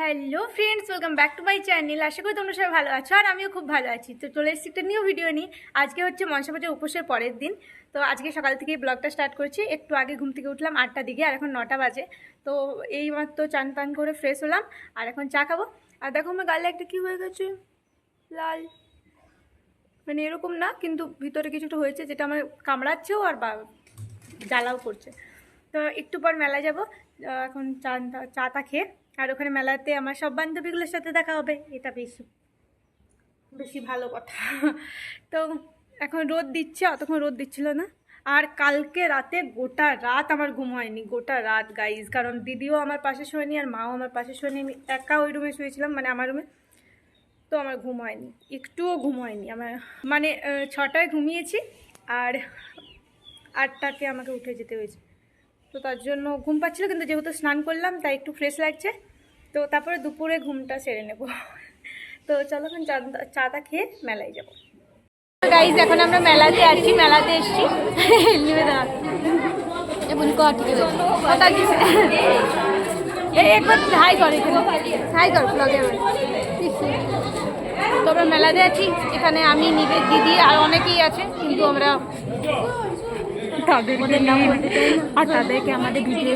Hello friends welcome back to my channel আশা করি তোমরা সবাই ভালো আছো, আর আমিও খুব ভালো আছি। তো চলে এসেছি একটা নিউ ভিডিও নিয়ে। আজকে হচ্ছে মনসাপূজা উপোসের পরের দিন। তো আজকে সকাল থেকে ব্লগটা স্টার্ট করছি। একটু আগে ঘুম থেকে উঠলাম আটটা দিকে, আর এখন নটা বাজে। তো এই মাত্র চান পান করে ফ্রেশ হলাম, আর এখন চা খাব। আর দেখো আমার গালে একটা কী হয়ে গেছে? লাল। মানে এরকম না, কিন্তু ভিতরে কিছুটা হয়েছে যেটা আমার কামড়াচ্ছেও আর বা জ্বালাও করছে। তো একটু পর মেলায় যাব। এখন চান চা চাটা খেয়ে। আর ওখানে মেলাতে আমার সব বান্ধবীগুলোর সাথে দেখা হবে, এটা বেশি বেশি ভালো কথা। তো এখন রোদ দিচ্ছে, অতক্ষণ রোদ দিচ্ছিল না। আর কালকে রাতে গোটা রাত আমার ঘুম হয়নি, গোটা রাত গাইজ কারণ দিদিও আমার পাশে শোয়নি আর মাও আমার পাশে শোয়নি, আমি একা ওই রুমে শুয়েছিলাম মানে আমার রুমে। তো আমার ঘুম হয়নি, একটুও ঘুম হয়নি, আমার মানে ছটায় ঘুমিয়েছি আর আটটাতে আমাকে উঠে যেতে হয়েছে। তো তার জন্য ঘুম পাচ্ছিল, কিন্তু যেহেতু স্নান করলাম, তাই একটু ফ্রেশ লাগছে। তো তারপরে দুপুরে ঘুমটা সেরে নেব। তো চলো এখন চাটা খেয়ে মেলায় যাব। গাইজ এখন আমরা মেলাতে আছি, মেলাতে এসছি। একবার হাই তো আমরা মেলাতে আছি, এখানে আমি নিবে দিদি আর অনেকেই আছে, কিন্তু আমরা তাদেরকে নাম বলতে চাই না। আর তাদেরকে আমাদের ভিডিও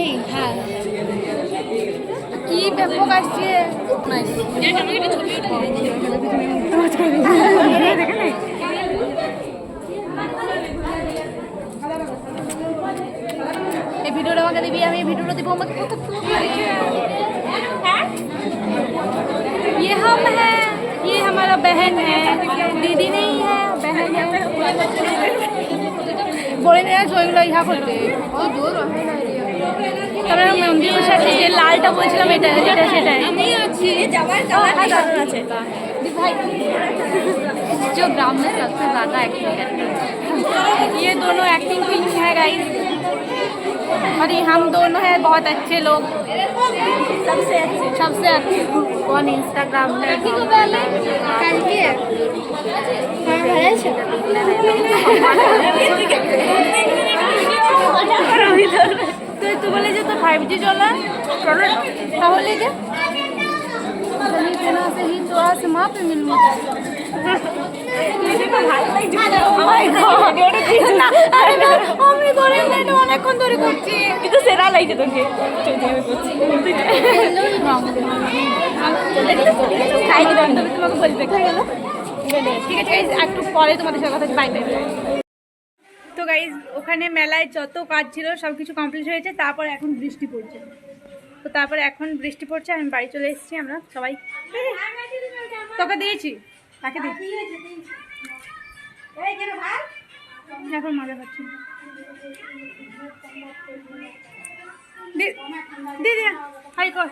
এই হ্যাঁ কি ব্যাপক আসছে এই ভিডিওটা আমাকে দিবি আমি এই ভিডিওটা দিব আমাকে কত সুন্দর লাগছে। ये हम है ये हमारा बहन है दीदी नहीं है बहन है বলে নেওয়া ওইগুলো ইহা করতে ওই দূর হয় না রে তারপরে মন্দিরের সাথে যে লালটা বলছিলাম এটা যেটা সেটাই আমি আছি যাবার যাবার আছে भाई जो ग्राम में सबसे ज्यादा एक्टिंग करते हैं ये दोनों एक्टिंग क्वीन है गाइस और ये हम दोनों हैं बहुत अच्छे लोग सबसे अच्छे सबसे अच्छे কোন ইনস্টাগ্রাম তুই তো বলে যে তো ফাইভ জি চলা তাহলে যে से ही थोड़ा से माँ पे मिलूँ আমি করে না এটা অনেকক্ষণ ধরে করছি কিন্তু সেরা লাগছে তোকে খাই দিলাম তবে তোমাকে বলবে খাই গেল ঠিক আছে guys, একটু পরে তোমাদের সাথে কথা বাই বাই তো গাইজ ওখানে মেলায় যত কাজ ছিল সব কিছু কমপ্লিট হয়েছে তারপর এখন বৃষ্টি পড়ছে তো তারপরে এখন বৃষ্টি পড়ছে আমি বাড়ি চলে এসেছি আমরা সবাই। তোকে দিয়েছি তাকে দিয়েছি এখন মজা পাচ্ছি দি- দিদি হাই কর।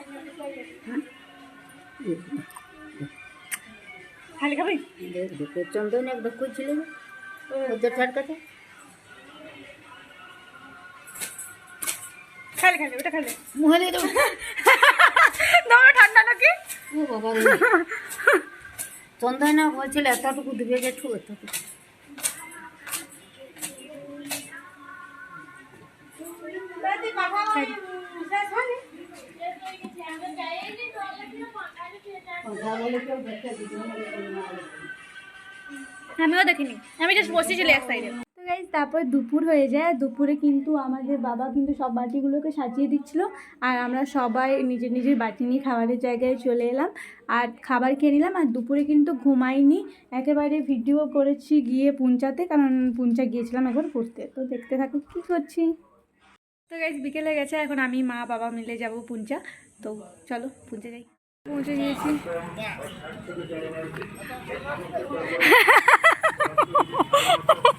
খাবি? চন্দন করছিল ওদের ঠার কথা খালি খালি ওটা খালি মুহে দিয়ে দেবো তোমার ঠান্ডা নাকি? ও বাবা রে। চন্দন না বলছিল এতটুকু এতটুকু। আমিও দেখিনি। আমি জাস্ট বসেছিলি এক সাইডে তারপর দুপুর হয়ে যায়। দুপুরে কিন্তু আমাদের বাবা কিন্তু সব বাটিগুলোকে সাজিয়ে দিচ্ছিল। আর আমরা সবাই নিজের নিজের বাটি নিয়ে খাবারের জায়গায় চলে এলাম। আর খাবার খেয়ে নিলাম। আর দুপুরে কিন্তু ঘুমাইনি। একেবারে ভিডিও করেছি গিয়ে পুঞ্চাতে। কারণ পুঞ্চা গিয়েছিলাম একবার পড়তে তো দেখতে থাকো কী করছি। তো গাইজ বিকেলে গেছে। এখন আমি মা বাবা মিলে যাব পুঞ্চা। তো চলো পুঞ্চা যাই। পৌঁছে গিয়েছি।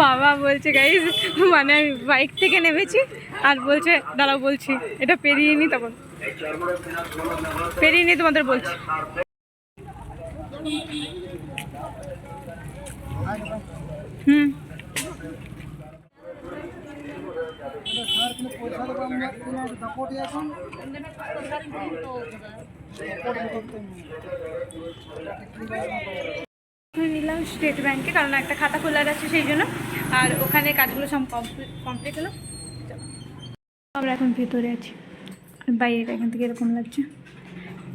বাবা বলছে গাইজ মানে আমি বাইক থেকে নেমেছি আর বলছে, দাঁড়াও বলছি, এটা পেরিয়ে নি তখন। পেরিয়ে নি তোমাদের বলছি। হুম। নিলাম স্টেট ব্যাংকে, কারণ একটা খাতা খোলার আছে সেই জন্য। আর ওখানে কাজগুলো সব কমপ্লিট হলো। আমরা এখন ভিতরে আছি। বাইরে এখান থেকে এরকম লাগছে।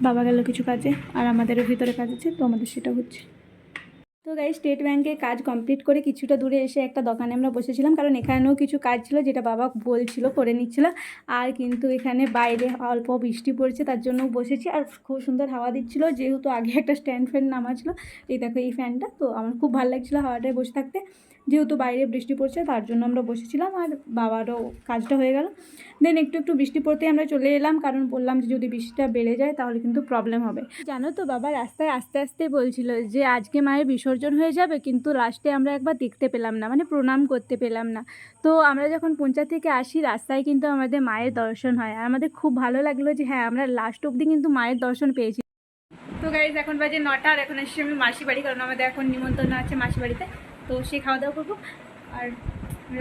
বাবা গেল কিছু কাজে, আর আমাদেরও ভিতরে কাজ আছে, তো আমাদের সেটা হচ্ছে। তো গাই স্টেট ব্যাংকে কাজ কমপ্লিট করে কিছুটা দূরে এসে একটা দোকানে আমরা বসেছিলাম। কারণ এখানেও কিছু কাজ ছিল যেটা বাবা বলছিল, করে নিচ্ছিল। আর কিন্তু এখানে বাইরে অল্প বৃষ্টি পড়ছে, তার জন্য বসেছি। আর খুব সুন্দর হাওয়া দিচ্ছিল, যেহেতু আগে একটা স্ট্যান্ড ফ্যান নামা ছিল এই দেখো এই ফ্যানটা তো আমার খুব ভালো লাগছিল হাওয়াটায় বসে থাকতে। যেহেতু বাইরে বৃষ্টি পড়ছে, তার জন্য আমরা বসেছিলাম আর বাবারও কাজটা হয়ে গেল। দেন একটু একটু বৃষ্টি পড়তেই আমরা চলে এলাম, কারণ বললাম যে যদি বৃষ্টিটা বেড়ে যায় তাহলে কিন্তু প্রবলেম হবে। জানো তো বাবা, রাস্তায় আস্তে আস্তে বলছিল যে আজকে মায়ের বিসর্জন হয়ে যাবে, কিন্তু লাস্টে আমরা একবার দেখতে পেলাম না মানে প্রণাম করতে পেলাম না। তো আমরা যখন পঞ্চায়েত থেকে আসি, রাস্তায় কিন্তু আমাদের মায়ের দর্শন হয়। আর আমাদের খুব ভালো লাগল যে হ্যাঁ আমরা লাস্ট অবধি কিন্তু মায়ের দর্শন পেয়েছি। তো গাইজ এখন বাজে নটা, আর এখন এসেছি আমি মাসি বাড়ি, কারণ আমাদের এখন নিমন্ত্রণ আছে মাসি বাড়িতে। তো সে খাওয়া দাওয়া করব। আর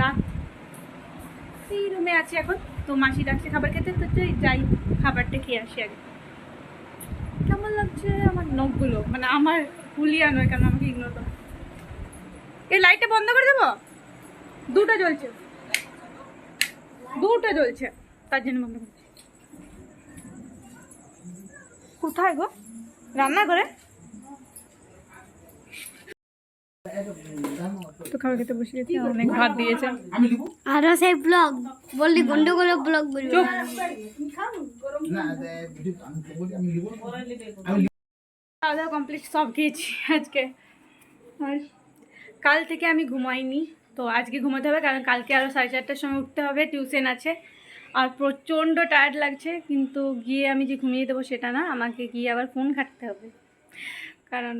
রাত সেই রুমে আছি এখন। তো মাসি ডাকছে খাবার খেতে, তো তুই যাই, খাবারটা খেয়ে আসি আগে। কেমন লাগছে আমার নখগুলো? মানে আমার নয় কেন আমাকে ইগনোর করো। এই লাইটটা বন্ধ করে দেবো? দুটো জ্বলছে। দুটো জ্বলছে। তার জন্য বন্ধ করছি কোথায় গো? রান্না করে তো খাবার খেতে বসে গেছি অনেক ভাত দিয়েছে। আরও সেই ব্লগ বললি গন্ডগোল ব্লগ বলবি। খাওয়া দাওয়া কমপ্লিট সব খেয়েছি আজকে। আর কাল থেকে আমি ঘুমাইনি, তো আজকে ঘুমাতে হবে, কারণ কালকে আরও সাড়ে চারটার সময় উঠতে হবে, টিউশন আছে। আর প্রচণ্ড টায়ার্ড লাগছে, কিন্তু গিয়ে আমি যে ঘুমিয়ে দেবো সেটা না, আমাকে গিয়ে আবার ফোন ঘাটতে হবে। কারণ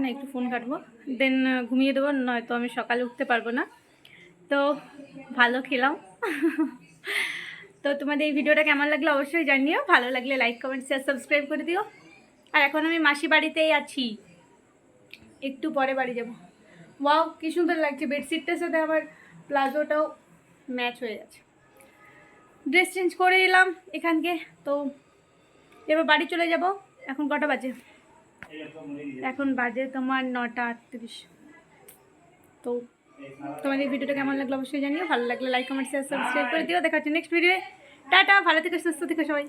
না, একটু ফোন ঘাটবো দেন ঘুমিয়ে দেবো, নয়তো আমি সকালে উঠতে পারব না। তো ভালো খেলাম তো তোমাদের এই ভিডিওটা কেমন লাগল অবশ্যই জানিও, ভালো লাগলে লাইক কমেন্ট শেয়ার সাবস্ক্রাইব করে দিও। আর এখন আমি মাসি বাড়িতেই আছি। একটু পরে বাড়ি যাব। ওয়াও, কি সুন্দর লাগছে। বেডশিটটার সাথে আবার প্লাজোটাও ম্যাচ হয়ে যাচ্ছে ড্রেস চেঞ্জ করে এলাম এখানকে। তো এবার বাড়ি চলে যাব। এখন কটা বাজে? এখন বাজে তোমার নটা আটত্রিশ। তো তোমাদের ভিডিওটা কেমন লাগল অবশ্যই জানিও। ভালো লাগলে লাইক কমেন্ট শেয়ার সাবস্ক্রাইব করে দিও। দেখা হচ্ছে নেক্সট ভিডিও টাটা, ভালো থেকে, সুস্থ থেকে সবাই।